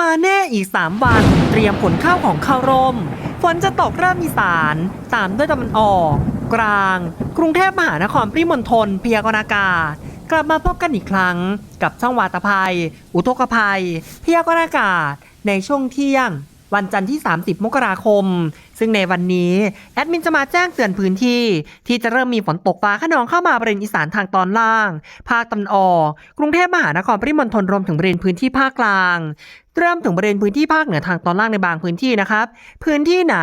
มาแน่อีก 3 วัน เตรียมผลข้าวของข้าวร่ม ฝนจะตกเริ่มอีสาน ตามด้วยตะวันออก กลาง กรุงเทพมหานครปริมณฑลพยากรณ์อากาศ กลับมาพบกันอีกครั้ง กับช่องวาตภัย อุทกภัย พยากรณ์อากาศ ในช่วงเที่ยง วันจันทร์ที่ 30 มกราคม ซึ่งในวันนี้ แอดมินจะมาแจ้งเตือนพื้นที่ ที่จะเริ่มมีฝนตกฟ้าขนองเข้ามาบริเวณอีสานทางตอนล่าง ภาคตะวันออก กรุงเทพมหานครปริมณฑลรวมถึงบริเวณพื้นที่ภาคกลาง เริ่มถึงบริเวณพื้นที่ภาคเหนือทางตอนล่างในบางพื้นที่นะครับ พื้นที่ไหน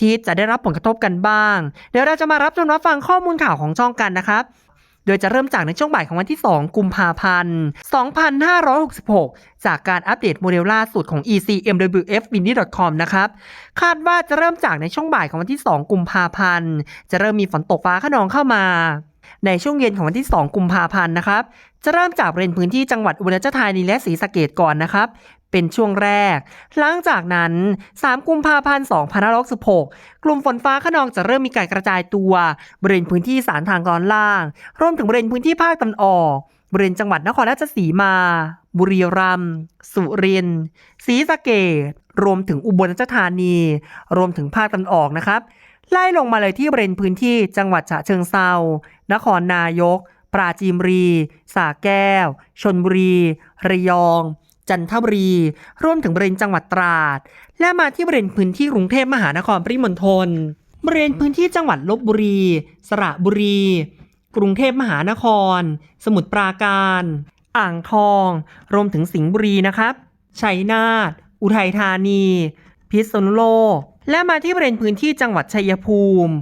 ที่จะได้รับผลกระทบกันบ้าง เดี๋ยวเราจะมารับชมรับฟังข้อมูลข่าวของช่องกันนะครับโดยจะเริ่มจากในช่วงบ่ายของวันที่ 2 กุมภาพันธ์ 2566 จากการอัปเดตโมเดลล่าสุดของ ECMWF w i n d y c o m นะครับ คาดว่าจะเริ่มจากในช่วงบ่ายของวันที่ 2 กุมภาพันธ์ จะเริ่มมีฝนตกฟ้าขนองเข้ามา ในช่วงเย็นของวันที่ 2 กุมภาพันธ์นะครับ จะเริ่มจากบริเวณพื้นที่จังหวัดอุบลราชธานีและศรีสะเกดก่อนนะครับ เป็นช่วงแรก หลังจากนั้น 3 กุมภาพันธ์ 2566 กลุ่มฝนฟ้าขนองจะเริ่มมีการกระจายตัวบริเวณพื้นที่สารทางตอนล่าง รวมถึงบริเวณพื้นที่ภาคตะวันออกบริเวณจังหวัดนครราชสีมา บุรีรัมย์ สุรินทร์ ศรีสะเกดรวมถึงอุบลราชธานี รวมถึงภาคตะวันออกนะครับ ไล่ลงมาเลยที่บริเวณพื้นที่จังหวัดฉะเชิงเซา นครนายก ปราจีนบุรีสระแก้ว ชนบุรี ระยอง จันทบุรีรวมถึงบริเวณจังหวัดตราด และมาที่บริเวณพื้นที่กรุงเทพมหานครปริมณฑลบริเวณพื้นที่จังหวัดลบบุรี สระบุรี กรุงเทพมหานคร สมุทรปราการ อ่างทอง รวมถึงสิงห์บุรีนะครับชัยนาทอุทัยธานี พิษณุโลกและมาที่บริเวณพื้นที่จังหวัดชัยภูมิ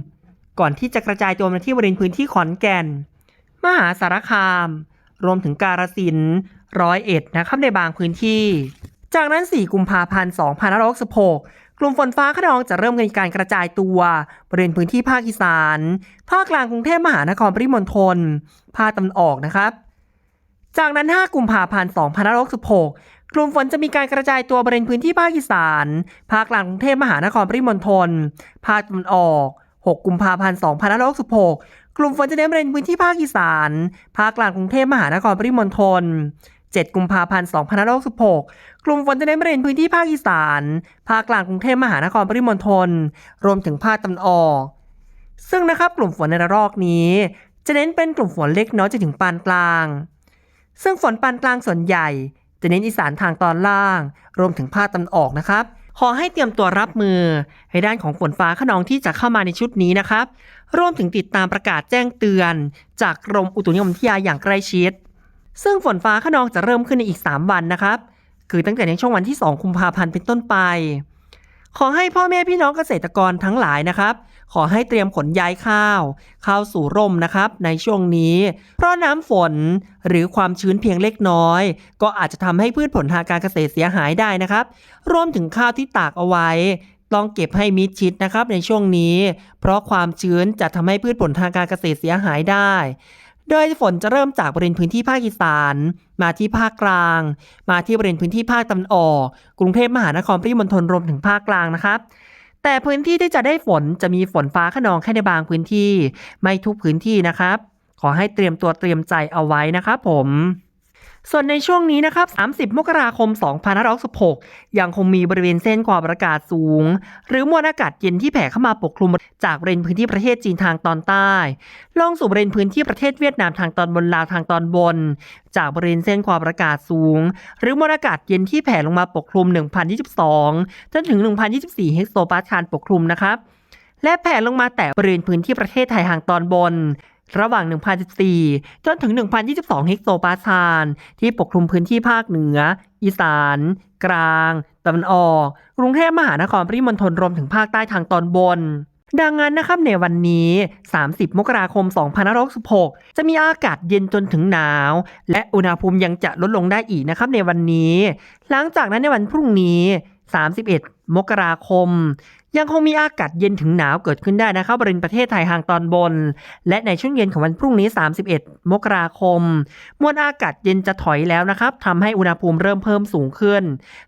ก่อนที่จะกระจายตัวมาที่บริเวณพื้นที่ขอนแก่น มหาสารคาม รวมถึงการสิน ร้อยเอ็ดนะครับในบางพื้นที่ จากนั้น 4 กุมภาพันธ์ 2566 กลุ่มฝนฟ้าขนองจะเริ่มมีการกระจายตัว บริเวณพื้นที่ภาคอีสาน ภาคกลางกรุงเทพมหานครปริมณฑล ภาคตะวันออกนะครับ จากนั้น 5 กุมภาพันธ์ 2566กลุ่มฝนจะมีการกระจายตัวบริเวณพื้นที่ภาคอีสาน ภาคกลางกรุงเทพมหานครปริมณฑล ภาคตะวันออก 6 กุมภาพันธ์ 2566 กลุ่มฝนจะเน้นบริเวณพื้นที่ภาคอีสาน ภาคกลางกรุงเทพมหานครปริมณฑล 7 กุมภาพันธ์ 2566 กลุ่มฝนจะเน้นบริเวณพื้นที่ภาคอีสาน ภาคกลางกรุงเทพมหานครปริมณฑล รวมถึงภาคตะวันออก ซึ่งนะครับกลุ่มฝนในระลอกนี้ จะเน้นเป็นกลุ่มฝนเล็กน้อยจนถึงปานกลาง ซึ่งฝนปานกลางส่วนใหญ่ จะเน้นอีสานทางตอนล่าง รวมถึงภาคตะวันออกนะครับ ขอให้เตรียมตัวรับมือให้ด้านของฝนฟ้าขนองที่จะเข้ามาในชุดนี้นะครับ รวมถึงติดตามประกาศแจ้งเตือน จากกรมอุตุนิยมวิทยาอย่างใกล้ชิด ซึ่งฝนฟ้าขนองจะเริ่มขึ้นในอีก 3 วันนะครับ คือตั้งแต่ในช่วงวันที่ 2 กุมภาพันธ์เป็นต้นไป ขอให้พ่อแม่พี่น้องเกษตรกรทั้งหลายนะครับ ขอให้เตรียมขนย้ายข้าวเข้าสู่ร่มนะครับ ในช่วงนี้ เพราะน้ำฝนหรือความชื้นเพียงเล็กน้อย ก็อาจจะทำให้พืชผลทางการเกษตรเสียหายได้นะครับ รวมถึงข้าวที่ตากเอาไว้ต้องเก็บให้มิดชิดนะครับในช่วงนี้ เพราะความชื้นจะทำให้พืชผลทางการเกษตรเสียหายได้ โดยฝนจะเริ่มจากบริเวณพื้นที่ภาคอีสาน มาที่ภาคกลาง มาที่บริเวณพื้นที่ภาคตะวันออก กรุงเทพมหานครปริมณฑลรวมถึงภาคกลางนะครับ แต่พื้นที่ที่จะได้ฝนจะมีฝนฟ้าขนองแค่ในบางพื้นที่ ไม่ทุกพื้นที่นะครับ ขอให้เตรียมตัวเตรียมใจเอาไว้นะครับผม ส่วนในช่วงนี้นะครับ 30 มกราคม 2566 ยังคงมีบริเวณเส้นความกดอากาศสูง หรือมวลอากาศเย็นที่แผ่เข้ามาปกคลุมจากบริเวณพื้นที่ประเทศจีนทางตอนใต้ ลงสู่บริเวณพื้นที่ประเทศเวียดนามทางตอนบนลาวทางตอนบน จากบริเวณเส้นความกดอากาศสูง หรือมวลอากาศเย็นที่แผ่ลงมาปกคลุม 1022 จนถึง 1024 เฮกโตปาสคาลปกคลุมนะครับ และแผ่ลงมาแตะบริเวณพื้นที่ประเทศไทยทางตอนบน ระหว่าง 1014 จนถึง 1022 เฮกโตปาสคาลที่ปกคลุมพื้นที่ภาคเหนือ อีสาน กลางตะวันออก กรุงเทพมหานครปริมณฑลรวมถึงภาคใต้ทางตอนบน ดังนั้นนะครับในวันนี้ 30 มกราคม 2566 จะมีอากาศเย็นจนถึงหนาว และอุณหภูมิยังจะลดลงได้อีกนะครับในวันนี้ หลังจากนั้นในวันพรุ่งนี้ 31 มกราคม ยังคงมีอากาศเย็นถึงหนาวเกิดขึ้นได้นะครับบริเวณประเทศไทยทางตอนบน และในช่วงเย็นของวันพรุ่งนี้ 31 มกราคม มวลอากาศเย็นจะถอยแล้วนะครับทำให้อุณหภูมิเริ่มเพิ่มสูงขึ้น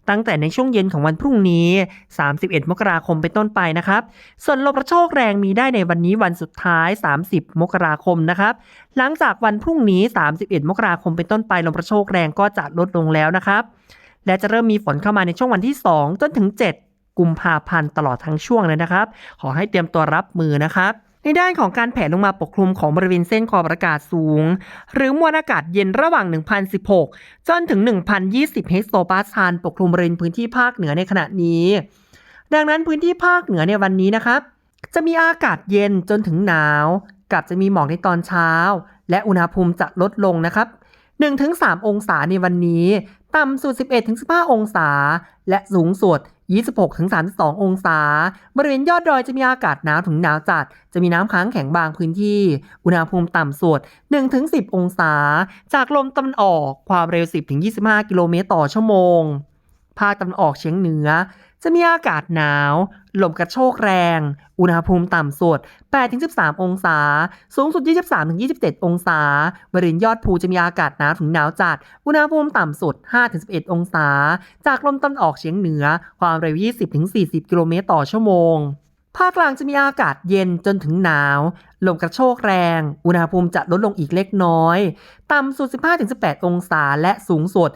ตั้งแต่ในช่วงเย็นของวันพรุ่งนี้ 31 มกราคมเป็นต้นไปนะครับ ส่วนลมกระโชกแรงมีได้ในวันนี้วันสุดท้าย 30 มกราคมนะครับ หลังจากวันพรุ่งนี้ 31 มกราคมเป็นต้นไปลมกระโชกแรงก็จะลดลงแล้วนะครับ และจะเริ่มมีฝนเข้ามาในช่วงวันที่ 2 จนถึง 7 กุมภาพันธ์ตลอดทั้งช่วงเลยนะครับ ขอให้เตรียมตัวรับมือนะครับในด้านของการแผ่ลงมาปกคลุมของบริเวณเส้นขอบอากาศสูง หรือมวลอากาศเย็นระหว่าง 1016 จนถึง 1020 เฮกโตปาสาลปกคลุมบริเวณพื้นที่ภาคเหนือในขณะนี้ ดังนั้นพื้นที่ภาคเหนือในวันนี้นะครับ จะมีอากาศเย็นจนถึงหนาว กับจะมีหมอกในตอนเช้า และอุณหภูมิจะลดลงนะครับ 1-3 องศาในวันนี้ ต่ำสุด 11-15 องศา และสูงสุด 26-32 องศา บริเวณยอดดอยจะมีอากาศหนาวถึงหนาวจัด จะมีน้ำค้างแข็งบางพื้นที่ อุณหภูมิต่ำสุด 1-10 องศา จากลมตะวันออก ความเร็ว 10-25 กิโลเมตรต่อชั่วโมง ภาคตะวันออกเฉียงเหนือ จะมีอากาศหนาว ลมกระโชกแรง อุณหภูมิต่ำสุด 8-13 องศา สูงสุด 23-27 องศา บริเวณยอดภูจะมีอากาศหนาวถึงหนาวจัด อุณหภูมิต่ำสุด 5-11 องศา จากลมตะวันออกเฉียงเหนือ ความเร็ว 20-40 กิโลเมตรต่อชั่วโมง ภาคกลางจะมีอากาศเย็นจนถึงหนาว ลมกระโชกแรง อุณหภูมิจะลดลงอีกเล็กน้อย ต่ำสุด 15-18 องศา และสูงสุด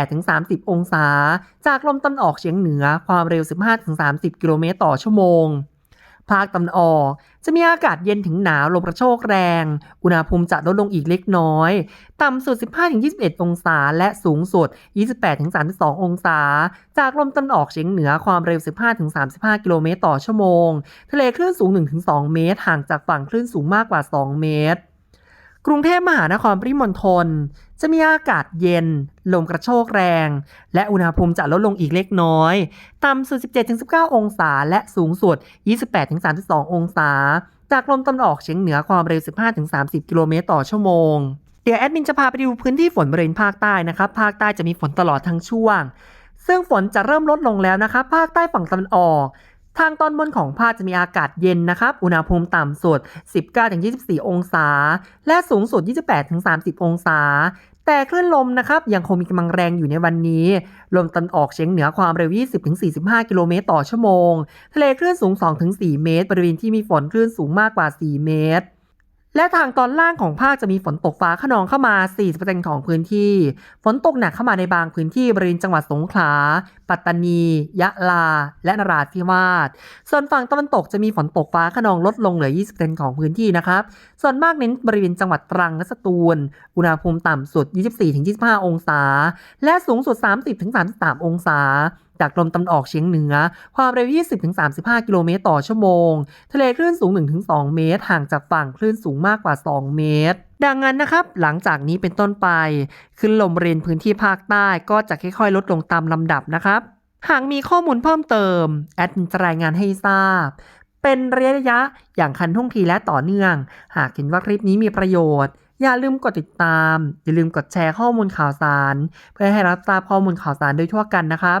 28-30 องศา จากลมตะวันออกเฉียงเหนือความเร็ว 15-30 กิโลเมตรต่อชั่วโมง ภาคตะวันออก จะมีอากาศเย็นถึงหนาวลมกระโชกแรง อุณหภูมิจะลดลงอีกเล็กน้อย ต่ำสุด 15-21 องศา และสูงสุด 28-32 องศา จากลมตะวันออกเฉียงเหนือความเร็ว 15-35 กิโลเมตรต่อชั่วโมง ทะเลคลื่นสูง 1-2 เมตร ห่างจากฝั่งคลื่นสูงมากกว่า 2 เมตร กรุงเทพมหานครปริมณฑลจะมีอากาศเย็น ลมกระโชกแรง และอุณหภูมิจะลดลงอีกเล็กน้อย ต่ำสุด 17-19 องศา และสูงสุด 28-32 องศา จากลมตะวันออกเฉียงเหนือความเร็ว 15-30 กิโลเมตรต่อชั่วโมง เดี๋ยวแอดมินจะพาไปดูพื้นที่ฝนบริเวณภาคใต้นะครับ ภาคใต้จะมีฝนตลอดทั้งช่วง ซึ่งฝนจะเริ่มลดลงแล้วนะครับ ภาคใต้ฝั่งตะวันออก ทางตอนบนของภาคจะมีอากาศเย็นนะครับ อุณหภูมิต่ำสุด 19-24 องศา และสูงสุด 28-30 องศา แต่คลื่นลมนะครับยังคงมีกำลังแรงอยู่ในวันนี้ ลมตะวันออกเฉียงเหนือความเร็ว 20-45 กิโลเมตรต่อชั่วโมง ทะเลคลื่นสูง 2-4 เมตร บริเวณที่มีฝนคลื่นสูงมากกว่า 4 เมตร และทางตอนล่างของภาคจะมีฝนตกฟ้าขนองเข้ามา 40%ของพื้นที่ ฝนตกหนักเข้ามาในบางพื้นที่บริเวณจังหวัดสงขลา ปัตตานี ยะลา และนราธิวาส ส่วนฝั่งตะวันตกจะมีฝนตกฟ้าขนองลดลงเหลือ 20%ของพื้นที่นะครับ ส่วนมากเน้นบริเวณจังหวัดตรังและสตูล อุณหภูมิต่ำสุด 24-25 องศา และสูงสุด 30-33 องศา จากลมตะวันออกเฉียงเหนือ ความเร็ว 20-35 กิโลเมตรต่อชั่วโมง ทะเลคลื่นสูง 1-2 เมตร ห่างจากฝั่งคลื่นสูงมากกว่า 2 เมตร ดังนั้นนะครับ หลังจากนี้เป็นต้นไปคลื่นลมบริเวณพื้นที่ภาคใต้ก็จะค่อยๆ ลดลงตามลำดับนะครับ หากมีข้อมูลเพิ่มเติม แอดมินจะรายงานให้ทราบเป็นระยะอย่างคันท่วงทีและต่อเนื่อง หากเห็นว่าคลิปนี้มีประโยชน์ อย่าลืมกดติดตาม อย่าลืมกดแชร์ข้อมูลข่าวสาร เพื่อให้รับทราบข้อมูลข่าวสารโดยทั่วกันนะครับ